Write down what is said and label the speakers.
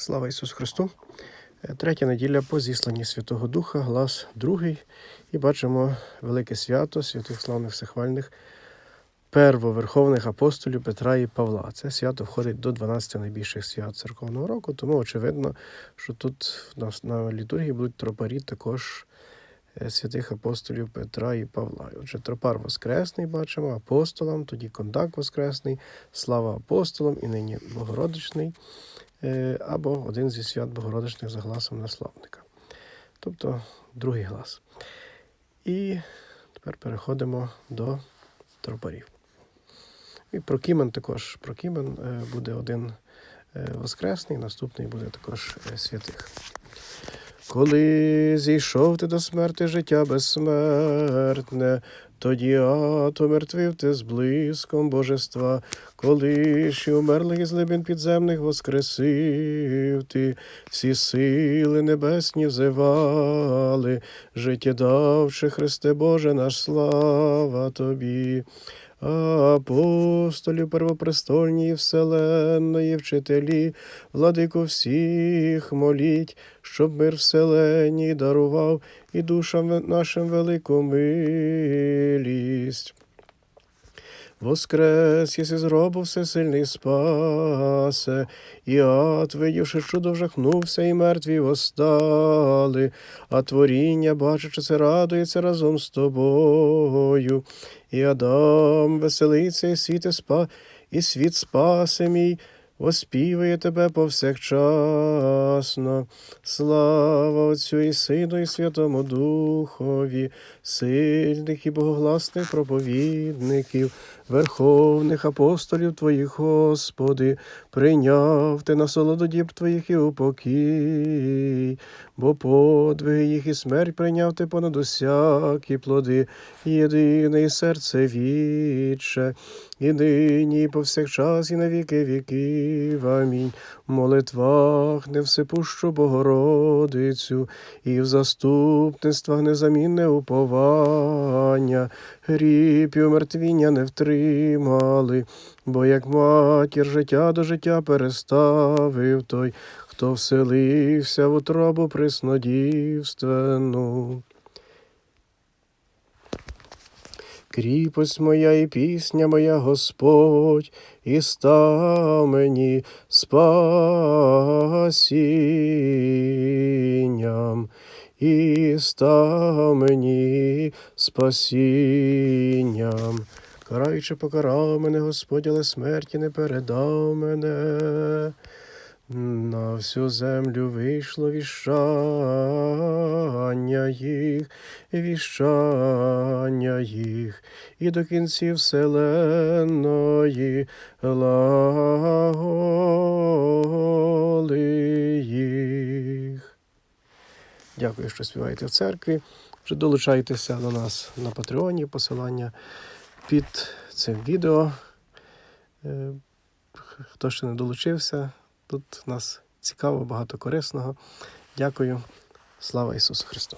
Speaker 1: Слава Ісусу Христу! Е, Третя неділя по зісланні Святого Духа, глас другий. І бачимо велике свято святих славних всехвальних первоверховних апостолів Петра і Павла. Це свято входить до 12 найбільших свят церковного року, тому очевидно, що тут в нас на літургії будуть тропарі також е, святих апостолів Петра і Павла. Отже, тропар Воскресний бачимо, апостолам, тоді кондак Воскресний, слава апостолам і нині Богородичний або один зі свят Богородичних за гласом наславника. Тобто другий глас. І тепер переходимо до тропарів. І Прокімен також. Прокімен е, буде один е, воскресний, наступний буде також е, святих. Коли зійшов ти до смерти життя безсмертне, тоді ад умертвив ти з блиском божества, коли ще умерлих із глибин підземних воскресив ти, всі сили небесні взивали, життєдавши, Христе Боже наш слава тобі. Апостолів первопрестольні і вселенної вчителі, владику всіх моліть, щоб мир вселенній дарував і душам нашим велику милість. Воскрес, єси зробив всесильний спасе, і ад, видівши чудо, вжахнувся, і мертві восстали, а творіння, бачачи це, радується разом з тобою. І Адам веселиться, і світ, спа, і світ спасе мій, Оспівує тебе повсякчасно. Слава Отцю і Сину, і Святому Духові, сильних і богогласних проповідників, верховних апостолів Твоїх, Господи, прийняв ти насолоду діб Твоїх і упокій, бо подвиги їх і смерть прийняв ти понад усякі плоди, єдине серце віче, і нині, і повсякчас, і на віки віків. Амінь. В молитвах невсипущу Богородицю, і в заступництвах незамінне уповання, гріб і умертвіння не втримали, бо як матір життя до життя переставив той, хто вселився в утробу приснодівственну. Кріпость моя і пісня моя, Господь, і став мені спасінням, і став мені спасінням. Караючи покарав мене, Господь, але смерті не передав мене. На всю землю вийшло віщання їх, віщання їх, і до кінців вселенної глаголи їх. Дякую, що співаєте в церкві. Вже долучайтеся до нас на Патреоні, посилання під цим відео. Е, Хто ще не долучився, Тут нас цікаво, багато корисного. Дякую. Слава Ісусу Христу!